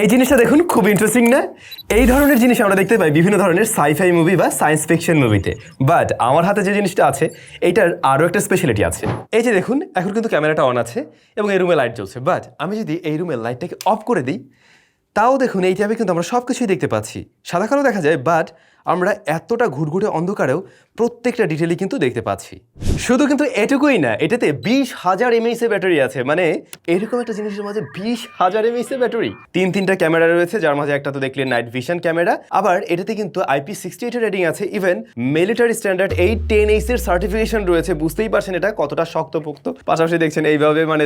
এই জিনিসটা দেখুন, খুব ইন্টারেস্টিং না? এই ধরনের জিনিস আমরা দেখতে পাই বিভিন্ন ধরনের সাইফাই মুভি বা সায়েন্স ফিকশন মুভিতে বাট আমার হাতে যে জিনিসটা আছে এইটার আরও একটা স্পেশালিটি আছে। এই যে দেখুন, এখন কিন্তু ক্যামেরাটা অন আছে এবং এই রুমে লাইট জ্বলছে। বাট আমি যদি এই রুমের লাইটটাকে অফ করে দিই, তাও দেখুন এই ট্যাবে কিন্তু আমরা সব কিছুই দেখতে পাচ্ছি। সাদা কালো দেখা যায় বাট আমরা এতটা ঘুটঘুটে অন্ধকারেও প্রত্যেকটা ডিটেলই কিন্তু দেখতে পাচ্ছি। শুধু কিন্তু এটুকুই না, এটাতে বিশ হাজার এমএইচ এর ব্যাটারি আছে মানে এরকম একটা জিনিসের মাঝে বিশ হাজার এমএইচ এর ব্যাটারি। তিন তিনটা ক্যামেরা রয়েছে, যার মাঝে একটা তো দেখলেন নাইট ভিশন ক্যামেরা। আবার এটাতে কিন্তু আইপি সিক্সটি এইটের রেটিং আছে even military standard eight ten H এর সার্টিফিকেশন রয়েছে, বুঝতেই পারছেন এটা কতটা শক্তপোক্ত। পাশাপাশি দেখছেন এইভাবে মানে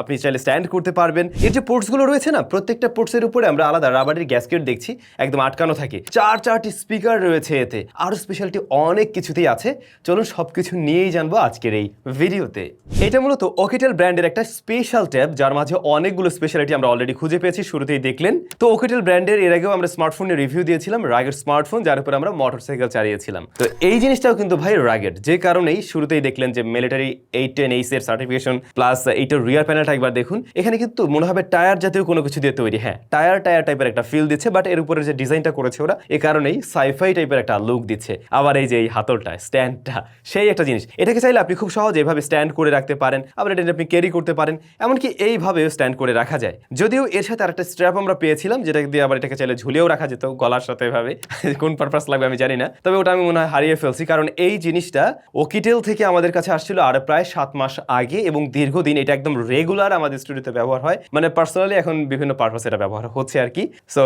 আপনি চাইলে স্ট্যান্ড করতে পারবেন। এর যে পোর্টসগুলো রয়েছে না, প্রত্যেকটা পোর্টসের উপরে আমরা আলাদা রাবারের গ্যাসকেট দেখছি, একদম আটকানো থাকে। চার চারটি স্পিকার রয়েছে এতে। আরও স্পেশালিটি অনেক কিছুতেই আছে। চলুন সব কিছু নিয়েই জানব আজকের এই ভিডিওতে। এটা মূলত ওকেটেল ব্র্যান্ডের একটা স্পেশাল ট্যাব যার মাঝে অনেকগুলো স্পেশালিটি আমরা অলরেডি খুঁজে পেয়েছি, শুরুতেই দেখলেন। তো ওকেটেল ব্র্যান্ডের এর আগেও আমরা স্মার্টফোনের রিভিউ দিয়েছিলাম রাগের স্মার্টফোন যার উপর আমরা মোটরসাইকেল চালিয়েছিলাম। তো এই জিনিসটাও কিন্তু ভাই রাগের যে কারণেই শুরুতেই দেখলেন যে মিলিটারি এইট টেন এইস এর সার্টিফিকেশন প্লাস এইটার রিয়ার প্যানেলটা একবার দেখুন। এখানে কিন্তু মনে হবে টায়ার জাতীয় কোনো কিছু দিয়ে তৈরি হ্যাঁ টায়ার টায়ার টাইপের একটা ফিল দিচ্ছে বাট এর উপরে যে ডিজাইনটা করেছে ওরা, এ কারণেই সাইফাই টাইপের একটা লুক দিচ্ছে। আবার এই যে এই হাতলটা স্ট্যান্ডটা সেই একটা জিনিস। এটাকে চাইলে আপনি খুব সহজে এভাবে স্ট্যান্ড করে রাখতে পারেন। আবার এটা আপনি ক্যারি করতে পারেন। এমনকি এইভাবেও স্ট্যান্ড করে রাখা যায়। যদিও এর সাথে আরেকটা স্ট্র্যাপ আমরা পেয়েছিলাম, যেটা দিয়ে আবার এটাকে চাইলে ঝুলিয়েও রাখা যেত গলার সাথে এভাবে। কোন পারপাস লাগবে আমি জানি না। তবে ওটা আমি মনে হয় হারিয়ে ফেলছি। কারণ এই জিনিসটা ওকিটেল থেকে আমাদের কাছে আসছিল আর প্রায় সাত মাস আগে এবং দীর্ঘদিন এটা একদম রেগুলার আমাদের স্টুডিওতে ব্যবহার হয়। মানে পার্সোনালি এখন বিভিন্ন পারপাসে এটা ব্যবহার হচ্ছে আর কি। সো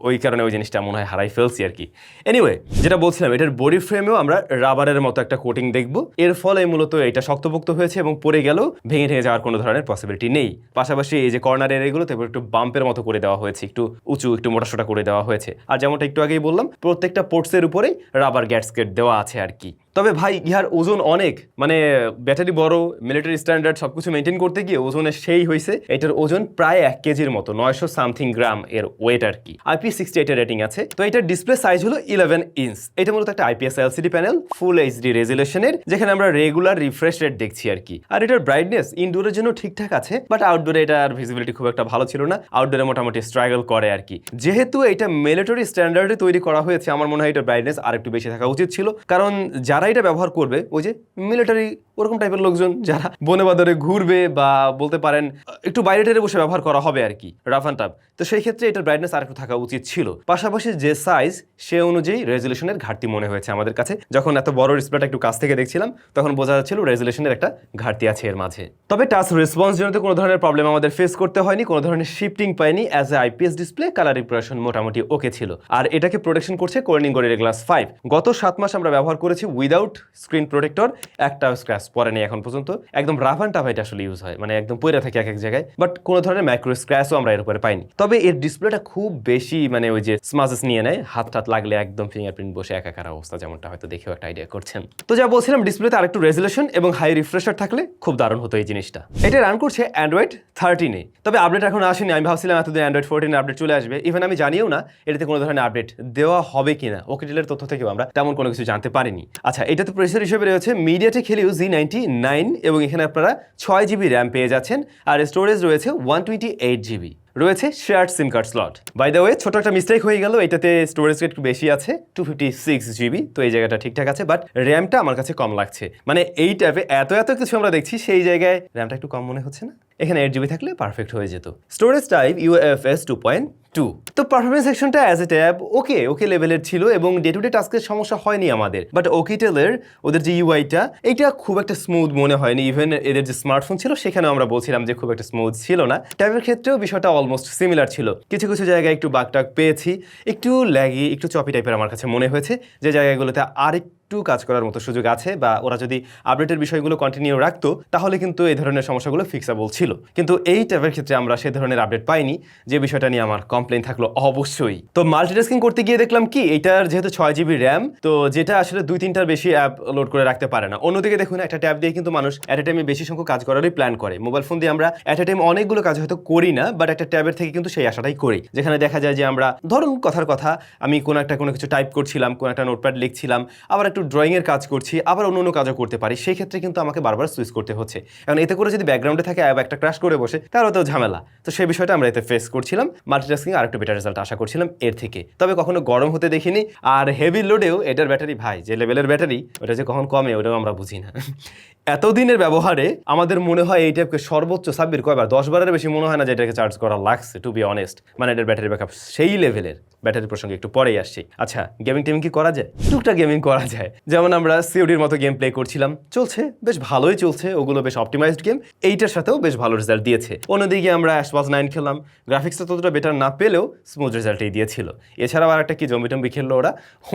ওই কারণে ওই জিনিসটা মনে হয় হারাই ফেলছি আর কি। এনিওয়ে যেটা বলছিলাম, এটার বডি ফ্রেমেও আমরা রাবারের মতো একটা কোটিং দেখব। এর ফলে মূলত এটা শক্তপোক্ত হয়েছে এবং পড়ে গেলেও ভেঙে ভেঙে যাওয়ার কোনো ধরনের পসিবিলিটি নেই। পাশাপাশি এই যে কর্নার কর্নারের তারপর একটু বাম্পের মতো করে দেওয়া হয়েছে, একটু উঁচু, একটু মোটাসোটা করে দেওয়া হয়েছে। আর যেমনটা একটু আগেই বললাম, প্রত্যেকটা পোর্টসের উপরেই রাবার গ্যাটসকেট দেওয়া আছে আর কি। তবে ভাই, ইহার ওজন অনেক। মানে ব্যাটারি বড় মিলিটারি স্ট্যান্ডার্ড সবকিছু মেনটেন করতে গিয়ে ওজনে সেই হয়েছে এটার ওজন প্রায় এক কেজির মতো, নয়শো সামথিং গ্রাম এর ওয়েট আর কি। আইপি সিক্সটি এইটের রেটিং আছে। তো এটার ডিসপ্লে সাইজ হলো ইলেভেন ইঞ্চ এটা মূলত একটা IPS LCD panel full HD রেজুলেশনের যেখানে আমরা রেগুলার রিফ্রেশ রেট দেখছি আর কি। আর এটার ব্রাইটনেস ইনডোরের জন্য ঠিকঠাক আছে বাট আউটডোরে এটার ভিজিবিলিটি খুব একটা ভালো ছিল না। আউটডোরে মোটামুটি স্ট্রাগল করে আর কি। যেহেতু এটা মিলিটারি স্ট্যান্ডার্ডে তৈরি করা হয়েছে, আমার মনে হয় এটার ব্রাইটনেস আর একটু বেশি থাকা উচিত ছিল। কারণ যারা এটা ব্যবহার করবে ওই যে মিলিটারি ওরকম টাইপের লোকজন যারা বনে বাদরে ঘুরবে বা বলতে পারেন, একটু বাইরে টেরে বসে ব্যবহার করা হবে আর কি রাফ অ্যান্ড টাফ তো সেই ক্ষেত্রে এটার ব্রাইটনেস আর একটু থাকা উচিত ছিল। পাশাপাশি যে সাইজ সে অনুযায়ী রেজুলেশনের ঘাটতি মনে হয়েছে আমাদের কাছে। যখন এত বড় ডিসপ্লেটা একটু কাছ থেকে দেখছিলাম, তখন বোঝা যাচ্ছিল রেজুলেশনের একটা ঘাটতি আছে এর মাঝে। তবে টাচ রেসপন্স জনিত কোনো ধরনের প্রবলেম আমাদের ফেস করতে হয়নি, কোনো ধরনের শিফটিং পাইনি as a IPS display colour repression মোটামুটি ওকে ছিল। আর এটাকে প্রোটেকশন করছে কোর্নিং গরিলা গ্লাস ফাইভ গত সাত মাস আমরা ব্যবহার করেছি উইদাউট স্ক্রিন প্রোটেক্টর একটা স্ক্র্যাচ পড়েনি এখন পর্যন্ত। একদম রাফ অ্যান্ড টাফ এটা আসলে ইউজ হয়। মানে একদম পড়ে থাকে এক এক জায়গায়। বাট কোনো ধরনের মাইক্রো স্ক্র্যাচও আমরা এর উপরে পাইনি। তবে এর ডিসপ্লেটা খুব বেশি মানে ওই যে স্মাজেস নিয়ে নেয়। হাত টাত লাগলে একদম ফিঙ্গারপ্রিন্ট বসে একাকার অবস্থা যেমনটা হয়তো দেখেও একটা আইডিয়া করছেন। তো যা বলছিলাম ডিসপ্লেতে আরেকটু রেজুলেশন এবং হাই রিফ্রেশার থাকলে খুব দারুণ হতো এই জিনিসটা। এটা রান করছে অ্যান্ড্রয়েড থার্টিনে তবে আপডেট এখন আসেনি। আমি ভাবছিলাম এতদিন অ্যান্ড্রয়েড ফোরটিনে আপডেট চলে আসবে। ইভেন আমি জানিও না এটাতে কোনো ধরনের আপডেট দেওয়া হবে কিনা। ওকে ডিলের তথ্য থেকেও আমরা তেমন কোনো কিছু জানতে পারিনি। আচ্ছা এটাতে প্রসেসর হিসেবে রয়েছে। মিডিয়াটেক হেলিও জি এবং এখানে আপনারা ছয় জিবি র্যাম পেয়ে যাচ্ছেন। আর স্টোরেজ রয়েছে ওয়ান টোয়েন্টি এইট জিবি রয়েছে shared SIM card slot by the way ছোট একটা মিস্টেক হয়ে গেল, এটাতে স্টোরেজ একটু বেশি আছে টু ফিফটি সিক্স জিবি তো এই জায়গাটা ঠিকঠাক আছে বাট র্যামটা আমার কাছে কম লাগছে। মানে এই ট্যাবে এত এত কিছু আমরা দেখছি, সেই জায়গায় র্যামটা একটু কম মনে হচ্ছে না? এখানে এইট জিবি থাকলে পারফেক্ট হয়ে যেত। Storage type UFS two point two তো পারফরমেন্স সেকশনটা as a tab okay okay লেভেলের ছিল এবং ডে টু ডে টাস্কের সমস্যা হয়নি আমাদের। বাট ওকিটেলের ওদের যে ইউআইটা এটা খুব একটা স্মুথ মনে হয়নি। ইভেন এদের যে স্মার্টফোন ছিল, সেখানেও আমরা বলছিলাম যে খুব একটা স্মুথ ছিল না। ট্যাবের ক্ষেত্রেও বিষয়টা অলমোস্ট সিমিলার ছিল। কিছু কিছু জায়গায় একটু বাগটাক পেয়েছি। একটু ল্যাগি একটু চপি টাইপের আমার কাছে মনে হয়েছে। যে জায়গাগুলোতে আরেকটু কাজ করার মতো সুযোগ আছে বা ওরা যদি আপডেটের বিষয়গুলো কন্টিনিউ রাখতো, তাহলে কিন্তু এই ধরনের সমস্যাগুলো ফিক্সাবল ছিল। কিন্তু এই ট্যাবের ক্ষেত্রে আমরা সে ধরনের আপডেট পাইনি। যে বিষয়টা নিয়ে আমার কমপ্লেন থাকল, অবশ্যই। তো মাল্টিটাস্কিং করতে গিয়ে দেখলাম কি, এটার যেহেতু ছয় জিবি র্যাম তো যেটা আসলে দুই তিনটার বেশি অ্যাপ লোড করে রাখতে পারে না। অন্যদিকে দেখুন, একটা ট্যাব দিয়ে কিন্তু মানুষ অ্যাট টাইমে বেশি সংখ্যক কাজ করারই প্ল্যান করে। মোবাইল ফোন দিয়ে আমরা অ্যাট টাইম অনেকগুলো কাজ হয়তো করি না বাট একটা ট্যাবের থেকে কিন্তু সেই আশাটাই করি। যেখানে দেখা যায় যে আমরা, ধরুন কথার কথা, আমি কোনো একটা, কোনো কিছু টাইপ করছিলাম, কোনো একটা নোটপ্যাড লিখছিলাম, আবার একটু ড্রয়িংয়ের কাজ করছি, আবার অন্য অন্য কাজও করতে পারি, সেই ক্ষেত্রে কিন্তু আমাকে বারবার সুইচ করতে হচ্ছে। এখন এতে করে যদি ব্যাকগ্রাউন্ডে থাকে অ্যাপ একটা ক্রাশ করে বসে, তাহলে তো ঝামেলা। তো সেই বিষয়টা আমরা এতে ফেস করছিলাম। মাল্টিটাস্কিং থেকে আরেকটু বেটার রেজাল্ট আশা করছিলাম এর থেকে। তবে কখনো গরম হতে দেখিনি, আর হেভি লোডেও এটার ব্যাটারি ভাই, যে লেভেলের ব্যাটারি ওটা যে কখন কমে, ওটাও আমরা বুঝি না। এতদিনের ব্যবহারে আমাদের মনে হয় এই টাইপকে সর্বোচ্চ সাব্বির কয়বার দশ বারের বেশি মনে হয় না যে এটাকে চার্জ করা লাগছে টু বি অনেস্ট মানে এটার ব্যাটারি ব্যাকআপ সেই লেভেলের ব্যাটারি প্রসঙ্গে একটু পরেই আসছি। আচ্ছা গেমিং টেমিং কি করা যায়? টুকটাক গেমিং করা যায়। যেমন আমরা সিওডির মতো গেম প্লে করছিলাম। চলছে, বেশ ভালোই চলছে, ওগুলো বেশ অপটিমাইজড গেম এইটার সাথেও বেশ ভালো রেজাল্ট দিয়েছে। অন্যদিকে আমরা অ্যাশবাজ নাইন খেললাম। গ্রাফিক্সটা ততটা বেটার না পেলেও স্মুথ রেজাল্টই দিয়েছিল। এছাড়াও আর একটা কি জম্বি টম্বি খেললো ওরা?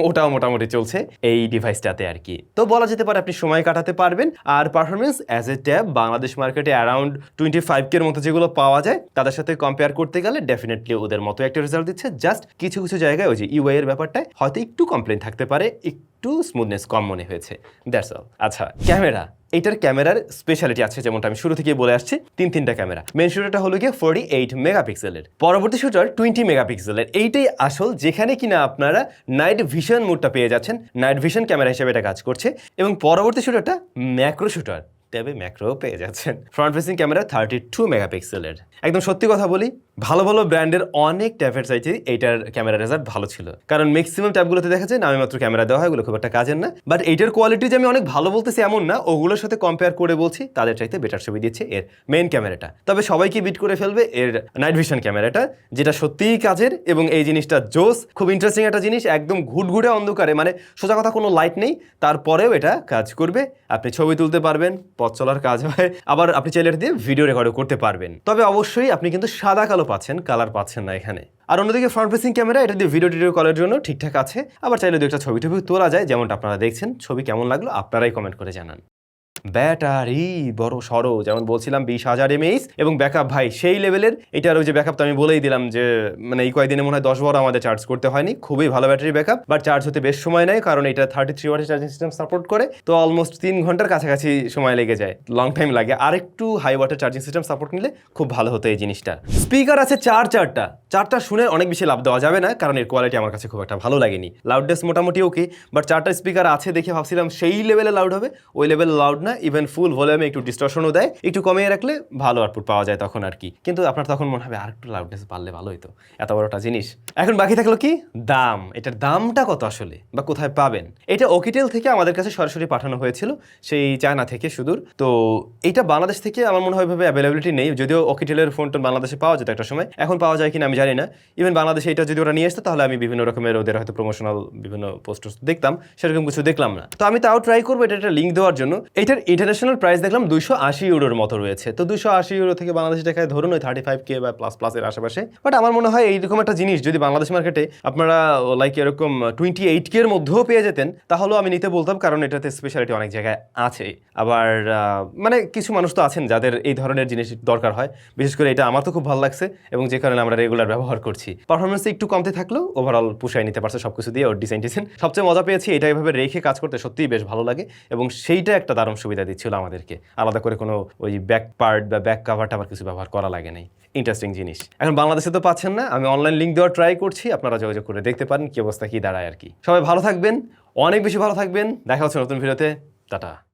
ওটাও মোটামুটি চলছে এই ডিভাইসটাতে আর কি। তো বলা যেতে পারে আপনি সময় কাটাতে পারবেন। আর performance as a tab Bangladesh মার্কেটে অ্যারাউন্ড টোয়েন্টি ফাইভ কের মতো যেগুলো পাওয়া যায়, তাদের সাথে কম্পেয়ার করতে গেলে ডেফিনেটলি ওদের মতো একটা রেজাল্ট দিচ্ছে। জাস্ট কিছু কিছু জায়গায় ওই যে ইউআই এর ব্যাপারটায় হয়তো একটু কমপ্লেন থাকতে পারে, একটু স্মুথনেস কম মনে হয়েছে। দ্যাটস অল আচ্ছা ক্যামেরা। এইটার ক্যামেরার স্পেশালিটি আছে, যেমনটা আমি শুরু থেকে বলে আসছি, তিন তিনটা ক্যামেরা। মেন শুটারটা হলো গিয়ে ফোর্টি এইট মেগাপিক্সেলের পরবর্তী শুটার টোয়েন্টি মেগাপিক্সেলের এইটাই আসল, যেখানে কিনা আপনারা নাইট ভিশন মোডটা পেয়ে যাচ্ছেন। নাইট ভিশন ক্যামেরা হিসেবে এটা কাজ করছে। এবং পরবর্তী শুটারটা ম্যাক্রো শুটার ট্যাবে ম্যাক্রো পেয়ে যাচ্ছেন। Front facing camera thirty two মেগাপিক্সেলের একদম সত্যি কথা বলি ভালো ভালো ব্র্যান্ডের অনেক ট্যাবের চাইতে এইটার ক্যামেরা রেজাল্ট ভালো ছিল। কারণ ম্যাক্সিমাম ট্যাবগুলোতে দেখা যায় নামে মাত্র ক্যামেরা দেওয়া হয় ওগুলো খুব একটা কাজের না। বাট এইটার কোয়ালিটি যে আমি অনেক ভালো বলতেছি এমন না, ওগুলোর সাথে কম্পেয়ার করে বলছি, তাদের চাইতে বেটার ছবি দিচ্ছে এর মেইন ক্যামেরাটা। তবে সবাইকে বিট করে ফেলবে এর নাইট ভিশন ক্যামেরাটা, যেটা সত্যিই কাজের এবং এই জিনিসটা জোস। খুব ইন্টারেস্টিং একটা জিনিস, একদম ঘুটঘুটে অন্ধকারে মানে সোজা কথা কোনো লাইট নেই, তারপরেও এটা কাজ করবে। আপনি ছবি তুলতে পারবেন, পথ চলার কাজ হয়, আবার আপনি চাইলে দিয়ে ভিডিও রেকর্ডও করতে পারবেন। তবে অবশ্যই আপনি কিন্তু সাদা কালো পাচ্ছেন কালার পাচ্ছেন না এখানে। আর অন্যদিকে ফ্রন্ট ফেসিং ক্যামেরা এটা দিয়ে ভিডিও টিডিও করার জন্য ঠিকঠাক আছে। আবার চাইলে দু একটা ছবি টবি তোলা যায়, যেমনটা আপনারা দেখছেন। ছবি কেমন লাগল আপনারাই কমেন্ট করে জানান। ব্যাটারি বড় সড়ো, যেমন বলছিলাম বিশ হাজার এমএইচ এবং ব্যাকআপ ভাই, সেই লেভেলের এটার ওই যে ব্যাকআপ তো আমি বলেই দিলাম যে মানে এই কয়েকদিনে মনে হয় দশ বারো আমাদের চার্জ করতে হয়নি। খুবই ভালো ব্যাটারি ব্যাকআপ বাট চার্জ হতে বেশ সময় নেয়, কারণ এটা থার্টি থ্রি ওয়াটের চার্জিং সিস্টেম সাপোর্ট করে, তো অলমোস্ট তিন ঘণ্টার কাছাকাছি সময় লেগে যায় লং টাইম লাগে। আর একটু হাই ওয়াটের চার্জিং সিস্টেম সাপোর্ট নিলে খুব ভালো হতো এই জিনিসটা। স্পিকার আছে চার চারটা চারটা শুনে অনেক বেশি লাভ দেওয়া যাবে না, কারণ এর কোয়ালিটি আমার কাছে খুব একটা ভালো লাগেনি। লাউডনেস মোটামুটি ওকে বাট চারটা স্পিকার আছে দেখে ভাবছিলাম সেই লেভেলে লাউড হবে, ওই লেভেল লাউড না ইভেন ফুল ভলিউমে একটু ডিস্টর্শনও দেয়, একটু কমিয়ে রাখলে ভালো আউটপুট পাওয়া যায় তখন আর কি। কিন্তু আপনার তখন মনে হবে আর একটু লাউডনেস পারলে ভালো হতো এত বড়টা জিনিস। এখন বাকি থাকল কি? দাম। এটার দামটা কত আসলে? বা কোথায় পাবেন? এটা ওকিটেল থেকে আমাদের কাছে সরাসরি পাঠানো হয়েছিল, সেই চায়না থেকে সুদূর। তো এটা বাংলাদেশ থেকে আমার মনে হয় ভাবে অ্যাভেলেবিলিটি নেই। যদিও ওকিটেলের ফোন টোন বাংলাদেশে পাওয়া যেত একটা সময়, এখন পাওয়া যায় কিনা আমি জানি না। ইভেন বাংলাদেশে এটা যদি ওরা নিয়ে আসতো, তাহলে আমি বিভিন্ন রকমের ওদের হয়তো প্রমোশনাল বিভিন্ন পোস্ট দেখতাম, সেরকম কিছু দেখলাম না। তো আমি তাও ট্রাই করব, এটা একটা লিঙ্ক দেওয়ার জন্য। এটার ইন্টারন্যাশনাল প্রাইস দেখলাম দুইশো আশি ইউরোর মতো রয়েছে। তো দুইশো আশি ইউরো থেকে বাংলাদেশি টাকায় ধরুন ওই থার্টি ফাইভ কে বা প্লাস প্লাসের আশেপাশে। বাট আমার মনে হয় এইরকম একটা জিনিস, যদি বাংলাদেশ মার্কেটে আপনারা লাইক এরকম টোয়েন্টি এইট কে এর মধ্যেও পেয়ে যেতেন, তাহলেও আমি নিতে বলতাম, কারণ এটাতে স্পেশালিটি অনেক জায়গায় আছে। আবার মানে কিছু মানুষ তো আছেন যাদের এই ধরনের জিনিস দরকার হয়। বিশেষ করে এটা আমার তো খুব ভালো লাগছে এবং যে কারণে আমরা রেগুলার ব্যবহার করছি। পারফরমেন্স একটু কমতে থাকলেও ওভারঅল পুষায় নিতে পারছে সবকিছু দিয়ে ওর ডিজাইন ডিজাইন সবচেয়ে মজা পেয়েছি, এটা এভাবে রেখে কাজ করতে সত্যিই বেশ ভালো লাগে এবং সেইটা একটা দারুণ সুবিধা দিচ্ছিল আমাদেরকে। আলাদা করে কোনো ওই ব্যাক পার্ট বা ব্যাক কাভার টাভার কিছু ব্যবহার করা লাগে নাই। ইন্টারেস্টিং জিনিস। এখন বাংলাদেশে তো পাচ্ছেন না। আমি অনলাইন লিঙ্ক দেওয়ার ট্রাই করছি। আপনারা যোগাযোগ করে দেখতে পারেন কি অবস্থা, কী দাঁড়ায় আর কি। সবাই ভালো থাকবেন, অনেক বেশি ভালো থাকবেন। দেখা হচ্ছে নতুন ভিডিওতে টাটা।